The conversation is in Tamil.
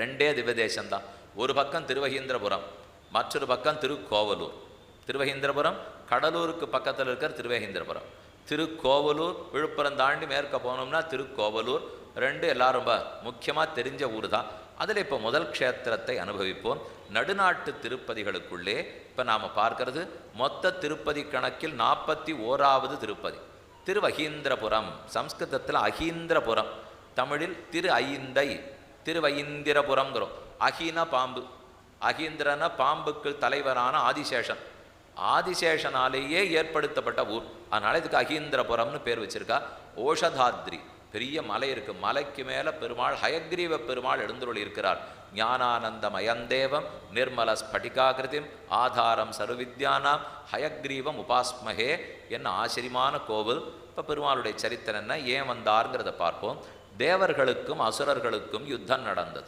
ரெண்டே திவ்யதேசம்தான். ஒரு பக்கம் திருவகீந்திரபுரம் மற்றொரு பக்கம் திருக்கோவலூர். திருவகீந்திரபுரம் கடலூருக்கு பக்கத்தில் இருக்கிற திருவகீந்திரபுரம். திருக்கோவலூர் விழுப்புரம் தாண்டி மேற்க போனோம்னா திருக்கோவலூர். ரெண்டு எல்லாம் ரொம்ப முக்கியமாக தெரிஞ்ச ஊர் தான் அதில் இப்போ முதல் க்ஷேத்திரத்தை அனுபவிப்போம். நடுநாட்டு திருப்பதிகளுக்குள்ளே இப்போ நாம் பார்க்கறது மொத்த திருப்பதி கணக்கில் நாற்பத்தி ஓராவது திருப்பதி. திருவகீந்திரபுரம் சம்ஸ்கிருதத்தில் அகீந்திரபுரம் தமிழில் திரு ஐந்தை திருவைந்திரபுரம்ங்கிறோம் அகின பாம்பு. அகீந்திரன பாம்புக்கு தலைவரான ஆதிசேஷன். ஆதிசேஷனாலேயே ஏற்படுத்தப்பட்ட ஊர். அதனால இதுக்கு அகீந்திரபுரம்னு பேர் வச்சிருக்கா. ஓஷதாத்ரி. பெரிய மலை இருக்கு. மலைக்கு மேலே பெருமாள் ஹயக்ரீவ பெருமாள் எழுந்துருளி இருக்கிறார் ஞானானந்த மயந்தேவம் நிர்மல ஸ்படிகாகிருதிம் ஆதாரம் சர்வவித்யானாம் ஹயக்ரீவம் உபாஸ்மகே என்ன ஆச்சரியமான கோவில். இப்போ பெருமாளுடைய சரித்திரம் என்ன? ஏன் வந்தாருங்கிறத பார்ப்போம். தேவர்களுக்கும் அசுரர்களுக்கும் யுத்தம் நடந்தது.